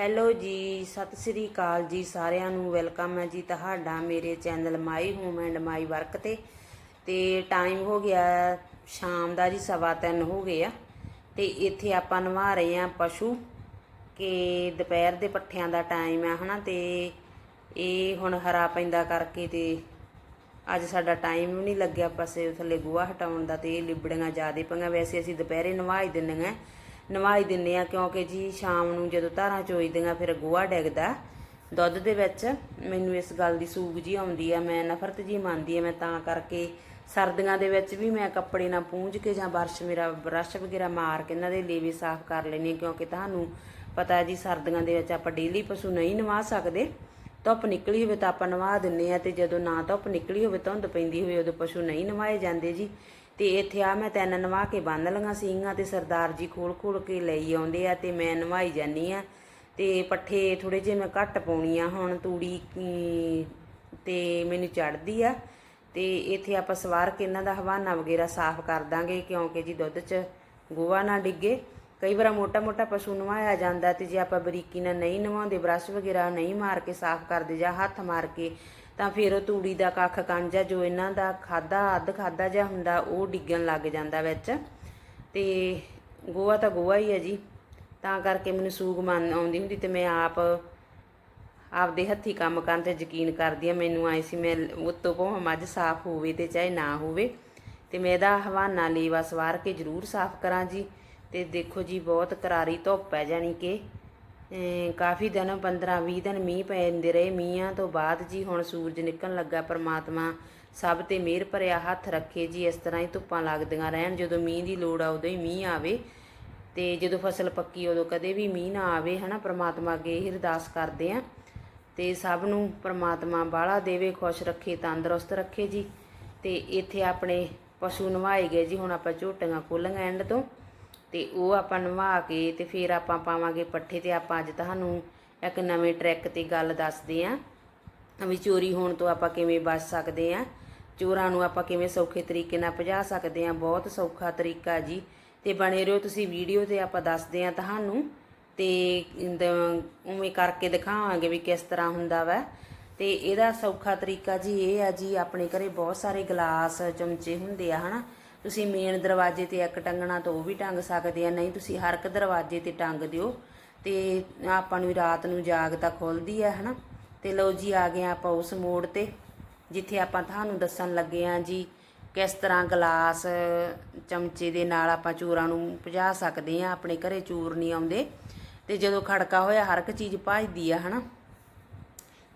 Hello ਜੀ, ਸਤਿ ਸ੍ਰੀ ਅਕਾਲ ਜੀ ਸਾਰਿਆਂ ਨੂੰ, ਵੈਲਕਮ ਹੈ ਜੀ ਤੁਹਾਡਾ ਮੇਰੇ channel my home and my work ਤੇ। ਤੇ ਟਾਈਮ ਹੋ ਗਿਆ ਸ਼ਾਮ ਦਾ ਜੀ, ਸਵਾ ਤਿੰਨ ਹੋ ਗਏ ਆ। ਤੇ ਇੱਥੇ ਆਪਾਂ ਨਵਾ ਰਹੇ ਆ ਪਸ਼ੂ ਕਿ ਦੁਪਹਿਰ ਦੇ ਪੱਠਿਆਂ ਦਾ ਟਾਈਮ ਆ ਹਨਾ ਤੇ ਇਹ ਹੁਣ ਹਰਾ ਪੈਂਦਾ ਕਰਕੇ ਤੇ ਅੱਜ ਸਾਡਾ ਟਾਈਮ ਵੀ ਨਹੀਂ ਲੱਗਿਆ ਪਾਸੇ ਥੱਲੇ ਗੋਹਾ ਹਟਾਉਣ ਦਾ ਤੇ ਇਹ ਲਿਬੜੀਆਂ ਜ਼ਿਆਦੇ ਪਈਆਂ। ਵੈਸੇ ਅਸੀਂ ਦੁਪਹਿਰੇ ਨਵਾਈ ਦਿੰਦੀਆਂ ਨਵਾਈ ਦਿੰਨੇ ਆ, ਕਿਉਂਕਿ ਜੀ ਸ਼ਾਮ ਨੂੰ ਜਦੋਂ ਧਾਰਾਂ ਚੋਈਦੀਆਂ, ਫਿਰ ਗੋਹਾ ਡਿੱਗਦਾ। ਦੁੱਧ ਦੇ ਵਿੱਚ ਮੈਨੂੰ ਇਸ ਗੱਲ ਦੀ ਸੂਗ ਜੀ ਆਉਂਦੀ ਆ, ਮੈਂ ਨਫ਼ਰਤ ਜੀ ਮੰਨਦੀ ਆ, ਮੈਂ ਤਾਂ ਕਰਕੇ ਸਰਦੀਆਂ ਦੇ ਵਿੱਚ ਵੀ ਮੈਂ ਕੱਪੜੇ ਨਾਲ ਪੂੰਝ ਕੇ ਜਾਂ ਬਰਸ਼ ਮੇਰਾ, ਬਰਸ਼ ਵਗੈਰਾ ਮਾਰ ਕੇ ਇਹਨਾਂ ਦੇ ਲੇਵੇ ਸਾਫ਼ ਕਰ ਲੈਣੀ ਕਿਉਂਕਿ ਤੁਹਾਨੂੰ ਪਤਾ ਜੀ ਸਰਦੀਆਂ ਦੇ ਵਿੱਚ ਆਪਾਂ ਡੇਲੀ ਪਸ਼ੂ ਨਹੀਂ ਨਵਾ ਸਕਦੇ। ਧੁੱਪ ਨਿਕਲੀ ਹੋਵੇ ਤਾਂ ਆਪਾਂ ਨਵਾ ਦਿੰਨੇ ਆ, ਤੇ ਜਦੋਂ ਨਾ ਧੁੱਪ ਨਿਕਲੀ ਹੋਵੇ ਧੁੰਦ ਪੈਂਦੀ ਹੋਵੇ, ਉਦੋਂ ਪਸ਼ੂ ਨਹੀਂ ਨਵਾਏ ਜਾਂਦੇ ਜੀ। ਤੇ ਇੱਥੇ ਆ ਮੈਂ ਤਿੰਨ ਨਵਾ ਕੇ ਬੰਨ ਲਈਆਂ ਸੀਗੀਆਂ ਤੇ ਸਰਦਾਰ ਜੀ ਖੋਲ ਖੋਲ ਕੇ ਲਈ ਆਉਂਦੇ ਆ ਤੇ ਮੈਂ ਨਵਾਈ ਜਾਨੀ ਆ। ਤੇ ਪੱਠੇ ਥੋੜੇ ਜਿਹੇ ਮੈਂ ਘੱਟ ਪਾਉਣੀ ਆ ਹੁਣ ਤੂੜੀ ਅਮ, ਤੇ ਮੈਨੂੰ ਚੜਦੀ ਆ। ਤੇ ਇੱਥੇ ਆਪਾਂ ਸਵਾਰ ਕੇ ਇਹਨਾਂ ਦਾ ਹਵਾਨਾ ਵਗੈਰਾ ਸਾਫ਼ ਕਰ ਦਾਂਗੇ ਕਿਉਂਕਿ ਜੀ ਦੁੱਧ 'ਚ ਗੋਹਾ ਨਾ ਡਿੱਗੇ। ਕਈ ਵਾਰ ਮੋਟਾ ਮੋਟਾ ਪਸ਼ੂ ਨਵਾਇਆ ਜਾਂਦਾ ਤੇ ਜੇ ਆਪਾਂ ਬਰੀਕੀ ਨਾਲ ਨਹੀਂ ਨਵਾਉਂਦੇ ਬ੍ਰਸ਼ ਵਗੈਰਾ ਨਹੀਂ ਮਾਰ ਕੇ ਸਾਫ਼ ਕਰਦੇ ਜਾਂ ਹੱਥ ਮਾਰ ਕੇ ਤਾਂ ਫਿਰ ਉਹ ਤੂੜੀ ਦਾ ਕੱਖ ਕੰਜਾ ਜੋ ਇਹਨਾਂ ਦਾ ਖਾਦਾ ਅੱਧ ਖਾਦਾ ਜਿਹਾ ਹੁੰਦਾ, ਉਹ ਡਿੱਗਣ ਲੱਗ ਜਾਂਦਾ ਵਿੱਚ। ਤੇ ਗੋਹਾ ਤਾਂ ਗੋਹਾ ਹੀ ਹੈ ਜੀ। ਤਾਂ ਕਰਕੇ ਮੈਨੂੰ ਸੂਗ ਮੰਨ ਆਉਂਦੀ ਹੁੰਦੀ ਤੇ ਮੈਂ ਆਪ, ਆਪਦੇ ਹੱਥੀ ਕੰਮ ਕਰਨ ਤੇ ਯਕੀਨ ਕਰਦੀ ਆ, ਮੈਨੂੰ ਆਈ ਸੀ ਮੈਂ ਉੱਤੋਂ ਭਾਵੇਂ ਮੱਝ ਸਾਫ਼ ਹੋਵੇ ਤੇ ਚਾਹੇ ਨਾ ਹੋਵੇ। ਤੇ ਮੈਂ ਇਹਦਾ ਹਵਾਨਾ ਲੇਵਾ ਸਵਾਰ ਕੇ ਜ਼ਰੂਰ ਸਾਫ਼ ਕਰਾਂ ਜੀ। ਤੇ ਦੇਖੋ ਜੀ, ਬਹੁਤ ਕਰਾਰੀ ਧੁੱਪ ਹੈ ਜਾਨੀ ਕਿ। ਕਾਫੀ ਦਿਨ 15 20 ਦਿਨ ਮੀਂਹ ਪੈਂਦੇ ਰਹੇ। ਮੀਂਹਾਂ ਤੋਂ ਬਾਅਦ ਜੀ ਹੁਣ ਸੂਰਜ ਨਿਕਲਣ ਲੱਗਾ, ਪਰਮਾਤਮਾ ਸਭ ਤੇ ਮਿਹਰ ਭਰਿਆ ਹੱਥ ਰੱਖੇ ਜੀ। ਇਸ ਤਰ੍ਹਾਂ ਹੀ ਧੁੱਪਾਂ ਲੱਗਦੀਆਂ ਰਹਿਣ। ਜਦੋਂ ਮੀਂਹ ਦੀ ਲੋੜ ਆ, ਉਦੋਂ ਹੀ ਮੀਂਹ ਆਵੇ। ਤੇ ਜਦੋਂ ਫਸਲ ਪੱਕੀ, ਉਦੋਂ ਕਦੇ ਵੀ ਮੀਂਹ ਨਾ ਆਵੇ, ਹਨਾ? ਪ੍ਰਮਾਤਮਾ ਅੱਗੇ ਇਹ ਅਰਦਾਸ ਕਰਦੇ ਆ। ਤੇ ਸਭ ਨੂੰ ਪ੍ਰਮਾਤਮਾ ਬਾਲਾ ਦੇਵੇ, ਖੁਸ਼ ਰੱਖੇ, ਤੰਦਰੁਸਤ ਰੱਖੇ ਜੀ। ਤੇ ਇੱਥੇ ਆਪਣੇ ਪਸ਼ੂ ਨਵਾਏ ਗਏ ਜੀ। ਹੁਣ ਆਪਾਂ ਝੋਟੀਆਂ ਖੋਲਾਂਗੇ ਐਂਡ ਤੋਂ। ਤੇ ਉਹ ਆਪਾਂ ਨਵਾ ਕੇ ਤੇ ਫਿਰ ਆਪਾਂ ਪਾਵਾਂਗੇ ਪੱਠੇ ਤੇ ਆਪਾਂ ਅੱਜ ਤੁਹਾਨੂੰ ਇੱਕ ਨਵੇਂ ਟਰੈਕ ਤੇ ਗੱਲ ਦੱਸਦੇ ਆਂ ਵੀ ਚੋਰੀ ਹੋਣ ਤੋਂ ਆਪਾਂ ਕਿਵੇਂ ਬਚ ਸਕਦੇ ਆਂ। ਚੋਰਾਂ ਨੂੰ ਆਪਾਂ ਕਿਵੇਂ ਸੌਖੇ ਤਰੀਕੇ ਨਾਲ ਭਜਾ ਸਕਦੇ ਆਂ। ਬਹੁਤ ਸੌਖਾ ਤਰੀਕਾ ਜੀ। ਤੇ ਬਣੇ ਰਹੋ ਤੁਸੀਂ ਵੀਡੀਓ ਤੇ ਆਪਾਂ ਦੱਸਦੇ ਆਂ ਤੁਹਾਨੂੰ। ਤੇ ਦ- ਉਵੇਂ ਕਰਕੇ ਦਿਖਾਵਾਂਗੇ ਵੀ ਕਿਸ ਤਰ੍ਹਾਂ ਹੁੰਦਾ ਵਾ। ਤੇ ਇਹਦਾ ਸੌਖਾ ਤਰੀਕਾ ਜੀ ਇਹ ਆ ਜੀ, ਆਪਣੇ ਘਰੇ ਬਹੁਤ ਸਾਰੇ ਗਲਾਸ ਚਮਚੇ ਹੁੰਦੇ ਆ, ਹਨਾ। ਤੁਸੀਂ ਮੇਨ ਦਰਵਾਜ਼ੇ ਤੇ ਇੱਕ ਟੰਗਣਾ ਤਾਂ ਉਹ ਵੀ ਟੰਗ ਸਕਦੇ ਆ, ਨਹੀਂ ਤੁਸੀਂ ਹਰ ਇੱਕ ਦਰਵਾਜ਼ੇ ਤੇ ਟੰਗ ਦਿਓ। ਤੇ ਆਪਾਂ ਨੂੰ ਰਾਤ ਨੂੰ ਜਾਗ ਤਾਂ ਖੁੱਲਦੀ ਆ, ਹਨਾ? ਤੇ ਲਓ ਜੀ, ਆ ਗਏ ਆਪਾਂ ਉਸ ਮੋੜ ਤੇ, ਜਿੱਥੇ ਆਪਾਂ ਤੁਹਾਨੂੰ ਦੱਸਣ ਲੱਗੇ ਆ ਜੀ ਕਿਸ ਤਰ੍ਹਾਂ ਗਲਾਸ, ਚਮਚੇ ਦੇ ਨਾਲ ਆਪਾਂ ਚੂਰਾਂ ਨੂੰ ਭਜਾ ਸਕਦੇ ਆ, ਆਪਣੇ ਘਰੇ ਚੂਰ ਨਹੀਂ ਆਉਂਦੇ। ਤੇ ਜਦੋਂ ਖੜਕਾ ਹੋਇਆ, ਹਰ ਇੱਕ ਚੀਜ਼ ਭਜਦੀ ਆ, ਹਨਾ?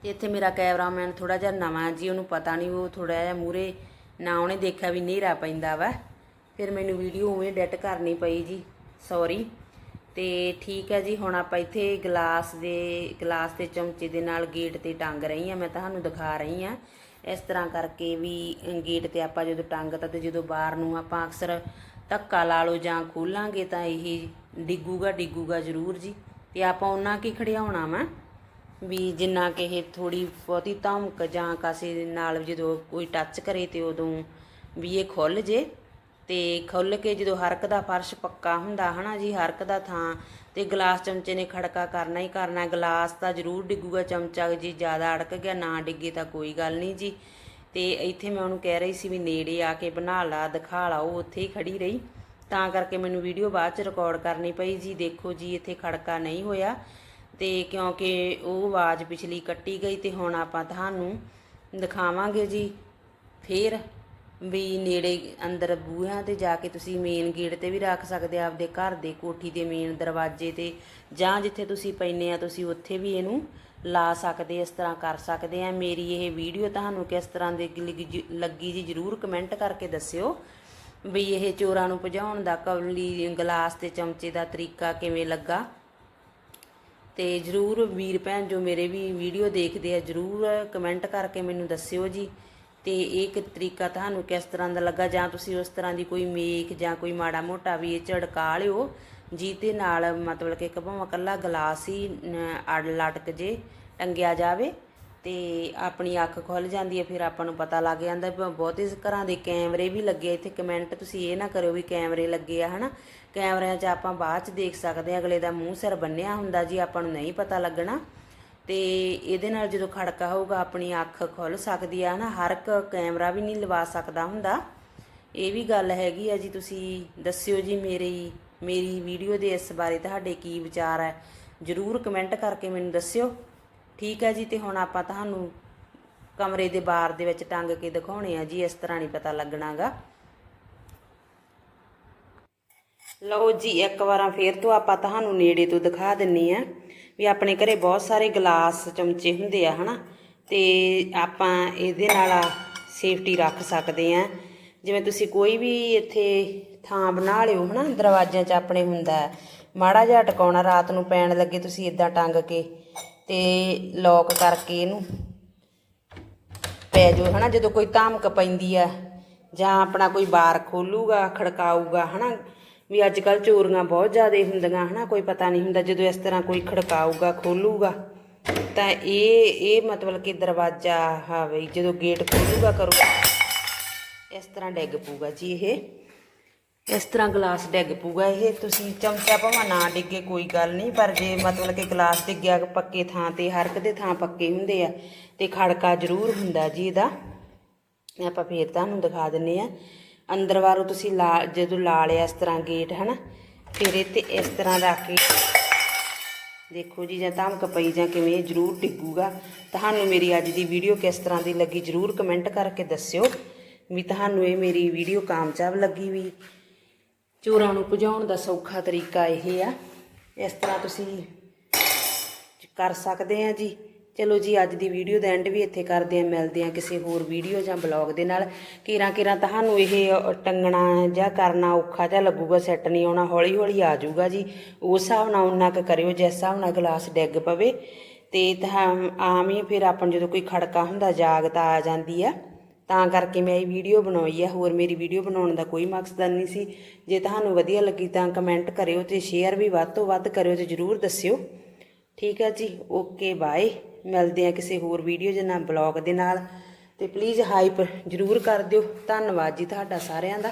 ਤੇ ਇੱਥੇ ਮੇਰਾ ਕੈਮਰਾਮੈਨ ਥੋੜਾ ਜਿਹਾ ਨਵਾਂ ਜੀ, ਉਹਨੂੰ ਪਤਾ ਨਹੀਂ, ਉਹ ਥੋੜਾ ਜਿਹਾ ਮੂਰੇ ਨਾ ਉਹਨੇ ਦੇਖਿਆ ਵੀ ਹਨੇਰਾ ਪੈਂਦਾ ਵਾ। ਫਿਰ ਮੈਨੂੰ ਵੀਡੀਓ ਉਵੇਂ ਐਡਿਟ ਕਰਨੀ ਪਈ ਜੀ ਸੌਰੀ ਤੇ ਠੀਕ ਹੈ ਜੀ, ਹੁਣ ਆਪਾਂ ਇੱਥੇ ਗਲਾਸ ਦੇ, ਗਲਾਸ ਤੇ ਚਮਚੇ ਦੇ ਨਾਲ ਗੇਟ ਤੇ ਟੰਗ ਰਹੀ ਆ ਮੈਂ ਤੁਹਾਨੂੰ ਦਿਖਾ ਰਹੀ ਆ ਇਸ ਤਰ੍ਹਾਂ ਕਰਕੇ ਵੀ ਗੇਟ ਤੇ ਆਪਾਂ ਜਦੋਂ ਟੰਗਤਾ ਤੇ ਜਦੋਂ ਬਾਹਰ ਨੂੰ ਆਪਾਂ ਅਕਸਰ ਧੱਕਾ ਲਾ ਲਓ ਜਾਂ ਖੋਲਾਂਗੇ ਤਾਂ ਇਹ ਡਿੱਗੂਗਾ ਡਿੱਗੂਗਾ ਜ਼ਰੂਰ ਜੀ। ਤੇ ਆਪਾਂ ਉਹਨਾਂ ਕੀ ਖੜਿਆਉਣਾ ਵਾ? ਵੀ ਜਿੰਨਾ ਕਿ ਇਹ ਥੋੜੀ ਬਹੁਤੀ ਧਮਕ ਜਾਂ ਕਾਸੇ ਨਾਲ ਜਦੋਂ ਕੋਈ ਟੱਚ ਕਰੇ ਤੇ ਉਦੋਂ ਵੀ ਇਹ ਖੁੱਲ ਜੇ ਤੇ ਖੁੱਲ ਕੇ ਜਦੋਂ ਹਰਕ ਦਾ ਫਰਸ਼ ਪੱਕਾ ਹੁੰਦਾ ਹਨਾ ਜੀ ਹਰਕ ਦਾ ਥਾਂ ਤੇ ਗਲਾਸ ਚਮਚੇ ਨੇ ਖੜਕਾ ਕਰਨਾ ਹੀ ਕਰਨਾ, ਗਲਾਸ ਤਾਂ ਜ਼ਰੂਰ ਡਿੱਗੂਗਾ ਚਮਚਾ ਜੀ, ਜ਼ਿਆਦਾ ਅੜਕ ਗਿਆ, ਨਾ ਡਿੱਗੇ ਤਾਂ ਕੋਈ ਗੱਲ ਨਹੀਂ ਜੀ। ਤੇ ਇੱਥੇ ਮੈਂ ਉਹਨੂੰ ਕਹਿ ਰਹੀ ਸੀ ਵੀ ਨੇੜੇ ਆ ਕੇ ਬਣਾ ਲਾ, ਦਿਖਾ ਲਾ, ਉਹ ਉੱਥੇ ਹੀ ਖੜੀ ਰਹੀ। ਤਾਂ ਕਰਕੇ ਮੈਨੂੰ ਵੀਡੀਓ ਬਾਅਦ ਚ ਰਿਕਾਰਡ ਕਰਨੀ ਪਈ ਜੀ, ਦੇਖੋ ਜੀ ਇੱਥੇ ਖੜਕਾ ਨਹੀਂ ਹੋਇਆ। ਤੇ ਕਿਉਂਕਿ ਉਹ ਆਵਾਜ਼ ਪਿਛਲੀ ਕੱਟੀ ਗਈ ਤੇ ਹੁਣ ਆਪਾਂ ਤੁਹਾਨੂੰ ਦਿਖਾਵਾਂਗੇ ਜੀ। ਫੇਰ ਵੀ ਨੇੜੇ ਅੰਦਰ ਬੂਹਿਆਂ ਤੇ ਜਾ ਕੇ ਤੁਸੀਂ ਮੇਨ ਗੇਟ ਤੇ ਵੀ ਰੱਖ ਸਕਦੇ ਆ, ਆਪਦੇ ਘਰ ਦੇ ਕੋਠੀ ਦੇ ਮੇਨ ਦਰਵਾਜ਼ੇ ਤੇ, ਜਾਂ ਜਿੱਥੇ ਤੁਸੀਂ ਪੈਨੇ ਆ, ਤੁਸੀਂ ਉੱਥੇ ਵੀ ਇਹਨੂੰ ਲਾ ਸਕਦੇ, ਇਸ ਤਰ੍ਹਾਂ ਕਰ ਸਕਦੇ ਆ। ਮੇਰੀ ਇਹ ਵੀਡੀਓ ਤੁਹਾਨੂੰ ਕਿਸ ਤਰ੍ਹਾਂ ਦੀ ਲੱਗੀ- ਲੱਗੀ ਜੀ ਜਰੂਰ ਕਮੈਂਟ ਕਰਕੇ ਦੱਸਿਓ ਵੀ ਇਹ ਚੋਰਾਂ ਨੂੰ ਭਜਾਉਣ ਦਾ ਕਵਲੀ ਗਲਾਸ ਤੇ ਚਮਚੇ ਦਾ ਤਰੀਕਾ ਕਿਵੇਂ ਲੱਗਾ। ਤੇ ਜਰੂਰ ਵੀਰ ਭੈਣ ਜੋ ਮੇਰੇ ਵੀ ਵੀਡੀਓ ਦੇਖਦੇ ਆ, ਜਰੂਰ ਕਮੈਂਟ ਕਰਕੇ ਮੈਨੂੰ ਦੱਸਿਓ ਜੀ। ਤੇ ਇਹ ਇੱਕ ਤਰੀਕਾ ਤੁਹਾਨੂੰ ਕਿਸ ਤਰ੍ਹਾਂ ਦਾ ਲੱਗਾ? ਜਾਂ ਤੁਸੀਂ ਉਸ ਤਰ੍ਹਾਂ ਦੀ ਕੋਈ ਮੇਕ ਜਾਂ ਕੋਈ ਮਾੜਾ ਮੋਟਾ ਵੀ ਇਹ ਝੜਕਾ ਲਿਓ, ਜਿਹਦੇ ਨਾਲ ਮਤਲਬ ਕਿ ਇੱਕ ਭਾਵੇਂ ਇਕੱਲਾ ਗਲਾਸ ਹੀ ਅੜ ਲਟਕ ਜੇ, ਟੰਗਿਆ ਜਾਵੇ। ਤੇ ਆਪਣੀ ਅੱਖ ਖੁੱਲ ਜਾਂਦੀ ਹੈ, ਫਿਰ ਆਪਾਂ ਨੂੰ ਪਤਾ ਲੱਗ ਜਾਂਦਾ ਬਹੁਤੇ ਘਰਾਂ ਦੇ ਕੈਮਰੇ ਵੀ ਲੱਗੇ ਇੱਥੇ ਕਮੈਂਟ ਤੁਸੀਂ ਇਹ ਨਾ ਕਰਿਓ ਵੀ ਕੈਮਰੇ ਲੱਗੇ ਆ, ਹਨਾ? ਕੈਮਰਿਆਂ 'ਚ ਆਪਾਂ ਬਾਅਦ 'ਚ ਦੇਖ ਸਕਦੇ ਆ, ਅਗਲੇ ਦਾ ਮੂੰਹ ਸਿਰ ਬੰਨਿਆ ਹੁੰਦਾ ਜੀ, ਆਪਾਂ ਨੂੰ ਨਹੀਂ ਪਤਾ ਲੱਗਣਾ। ਤੇ ਇਹਦੇ ਨਾਲ ਜਦੋਂ ਖੜਕਾ ਹੋਊਗਾ, ਆਪਣੀ ਅੱਖ ਖੁੱਲ ਸਕਦੀ ਆ, ਹਨਾ? ਹਰ ਇੱਕ ਕੈਮਰਾ ਵੀ ਨਹੀਂ ਲਵਾ ਸਕਦਾ ਹੁੰਦਾ। ਇਹ ਵੀ ਗੱਲ ਹੈਗੀ ਆ ਜੀ, ਤੁਸੀਂ ਦੱਸਿਓ ਜੀ ਮੇਰੀ ਮੇਰੀ ਵੀਡੀਓ ਦੇ ਇਸ ਬਾਰੇ ਤੁਹਾਡੇ ਕੀ ਵਿਚਾਰ ਹੈ ਜਰੂਰ ਕਮੈਂਟ ਕਰਕੇ ਮੈਨੂੰ ਦੱਸਿਓ। ਠੀਕ ਹੈ ਜੀ, ਤੇ ਹੁਣ ਆਪਾਂ ਤੁਹਾਨੂੰ ਕਮਰੇ ਦੇ ਬਾਰ ਦੇ ਵਿੱਚ ਟੰਗ ਕੇ ਦਿਖਾਉਣੇ ਆ ਜੀ, ਇਸ ਤਰ੍ਹਾਂ ਨਹੀਂ ਪਤਾ ਲੱਗਣਾਗਾ। ਲਓ ਜੀ, ਇੱਕ ਵਾਰਾਂ ਫੇਰ ਤੋਂ ਆਪਾਂ ਤੁਹਾਨੂੰ ਨੇੜੇ ਤੋਂ ਦਿਖਾ ਦਿੰਨੀ ਆ ਵੀ ਆਪਣੇ ਘਰੇ ਬਹੁਤ ਸਾਰੇ ਗਲਾਸ ਚਮਚੇ ਹੁੰਦੇ ਆ, ਹਨਾ? ਤੇ ਆਪਾਂ ਇਹਦੇ ਨਾਲ ਸੇਫਟੀ ਰੱਖ ਸਕਦੇ ਆ। ਜਿਵੇਂ ਤੁਸੀਂ ਕੋਈ ਵੀ ਇੱਥੇ ਥਾਂ ਬਣਾ ਲਿਓ, ਹਨਾ? ਦਰਵਾਜ਼ਿਆਂ 'ਚ ਆਪਣੇ ਹੁੰਦਾ। ਮਾੜਾ ਜਿਹਾ ਟਿਕਾਉਣਾ, ਰਾਤ ਨੂੰ ਪੈਣ ਲੱਗੇ ਤੁਸੀਂ ਇਦਾਂ ਟੰਗ ਕੇ। ਤੇ ਲੌਕ ਕਰਕੇ ਇਹਨੂੰ ਪੈ ਜਾਓ, ਹਨਾ? ਜਦੋਂ ਕੋਈ ਧਮਕ ਪੈਂਦੀ ਆ, ਜਾਂ ਆਪਣਾ ਕੋਈ ਬਾਰ ਖੋਲੂਗਾ, ਖੜਕਾਊਗਾ, ਹਨਾ? ਵੀ ਅੱਜ ਕੱਲ ਚੋਰੀਆਂ ਬਹੁਤ ਜ਼ਿਆਦਾ ਹੁੰਦੀਆਂ, ਹਨਾ? ਕੋਈ ਪਤਾ ਨਹੀਂ ਹੁੰਦਾ ਜਦੋਂ ਇਸ ਤਰ੍ਹਾਂ ਕੋਈ ਖੜਕਾਊਗਾ, ਖੋਲੂਗਾ, ਤਾਂ ਇਹ ਇਹ ਮਤਲਬ ਕਿ ਦਰਵਾਜ਼ਾ ਹਾਂ ਬਈ ਜਦੋਂ ਗੇਟ ਖੋਲੂਗਾ ਕਰੂਗਾ ਇਸ ਤਰ੍ਹਾਂ ਡਿੱਗ ਪੂਗਾ ਜੀ ਇਹ। ਇਸ ਤਰ੍ਹਾਂ ਗਲਾਸ ਡਿੱਗ ਪੂਗਾ ਇਹ, ਤੁਸੀਂ ਚਮਚਾ ਭਾਵੇਂ ਨਾ ਡਿੱਗੇ, ਕੋਈ ਗੱਲ ਨਹੀਂ, ਪਰ ਜੇ ਮਤਲਬ ਕਿ ਗਲਾਸ ਡਿੱਗਿਆ ਪੱਕੇ ਥਾਂ ਤੇ, ਹਰ ਇੱਕ ਦੇ ਥਾਂ ਪੱਕੇ ਹੁੰਦੇ ਆ, ਤੇ ਖੜਕਾ ਜ਼ਰੂਰ ਹੁੰਦਾ ਜੀ ਇਹਦਾ। ਆਪਾਂ ਫੇਰ ਤੁਹਾਨੂੰ ਦਿਖਾ ਦਿੰਨੇ ਆ। ਅੰਦਰ ਵਾਰੋਂ ਤੁਸੀਂ ਲਾ, ਜਦੋਂ ਲਾ ਲਿਆ ਇਸ ਤਰ੍ਹਾਂ ਗੇਟ, ਹਨਾ, ਫਿਰ ਇਹ ਤੇ ਇਸ ਤਰ੍ਹਾਂ ਰੱਖ ਕੇ ਦੇਖੋ ਜੀ, ਜਾਂ ਧਮਕ ਪਈ, ਜਾਂ ਕਿਵੇਂ ਜ਼ਰੂਰ ਡਿੱਗੂਗਾ। ਤੁਹਾਨੂੰ ਮੇਰੀ ਅੱਜ ਦੀ ਵੀਡੀਓ ਕਿਸ ਤਰ੍ਹਾਂ ਦੀ ਲੱਗੀ, ਜ਼ਰੂਰ ਕਮੈਂਟ ਕਰਕੇ ਦੱਸਿਓ, ਵੀ ਤੁਹਾਨੂੰ ਇਹ ਮੇਰੀ ਵੀਡੀਓ ਕਾਮਯਾਬ ਲੱਗੀ ਵੀ। ਚੋਰਾਂ ਨੂੰ ਭਜਾਉਣ ਦਾ ਸੌਖਾ ਤਰੀਕਾ ਇਹ ਆ। ਇਸ ਤਰ੍ਹਾਂ ਤੁਸੀਂ ਕਰ ਸਕਦੇ ਆ ਜੀ। ਚਲੋ ਜੀ, ਅੱਜ ਦੀ ਵੀਡੀਓ ਦਾ ਐਂਡ ਵੀ ਇੱਥੇ ਕਰਦੇ ਆ। ਮਿਲਦੇ ਆ ਕਿਸੇ ਹੋਰ ਵੀਡੀਓ ਜਾਂ ਬਲੌਗ ਦੇ ਨਾਲ। ਕੀਰਾਂ ਕੀਰਾਂ ਤੁਹਾਨੂੰ ਇਹ ਟੰਗਣਾ ਜਾਂ ਕਰਨਾ ਔਖਾ ਜਾਂ ਲੱਗੂਗਾ ਸੈੱਟ ਨਹੀਂ ਆਉਣਾ ਹੌਲੀ ਹੌਲੀ ਆ ਜਾਊਗਾ ਜੀ। ਉਸ ਹਿਸਾਬ ਨਾਲ ਉਨਾ ਕੁ ਕਰਿਓ, ਜਿਸ ਹਿਸਾਬ ਨਾਲ ਗਲਾਸ ਡਿੱਗ ਪਵੇ। ਤੇ ਤਾਂ ਆਮ ਹੀ ਫਿਰ ਆਪਾਂ ਜਦੋਂ ਕੋਈ ਖੜਕਾ ਹੁੰਦਾ ਜਾਗ ਤਾਂ ਆ ਜਾਂਦੀ ਆ। ਤਾਂ ਕਰਕੇ ਮੈਂ ਇਹ ਵੀਡੀਓ ਬਣਾਈ ਆ, ਹੋਰ ਮੇਰੀ ਵੀਡੀਓ ਬਣਾਉਣ ਦਾ ਕੋਈ ਮਕਸਦ ਨਹੀਂ ਸੀ। ਜੇ ਤੁਹਾਨੂੰ ਵਧੀਆ ਲੱਗੀ ਤਾਂ ਕਮੈਂਟ ਕਰਿਓ ਤੇ ਸ਼ੇਅਰ ਵੀ ਵੱਧ ਤੋਂ ਵੱਧ ਕਰਿਓ ਤੇ ਜਰੂਰ ਦੱਸਿਓ। ਠੀਕ ਹੈ ਜੀ ਓਕੇ ਬਾਏ ਮਿਲਦੇ ਆ ਕਿਸੇ ਹੋਰ ਵੀਡੀਓ ਜਾਂ ਨਾਲ ਬਲੌਗ ਦੇ ਨਾਲ। ਤੇ ਪਲੀਜ਼ ਹਾਈਪ ਜਰੂਰ ਕਰ ਦਿਓ। ਧੰਨਵਾਦ ਜੀ ਤੁਹਾਡਾ ਸਾਰਿਆਂ ਦਾ।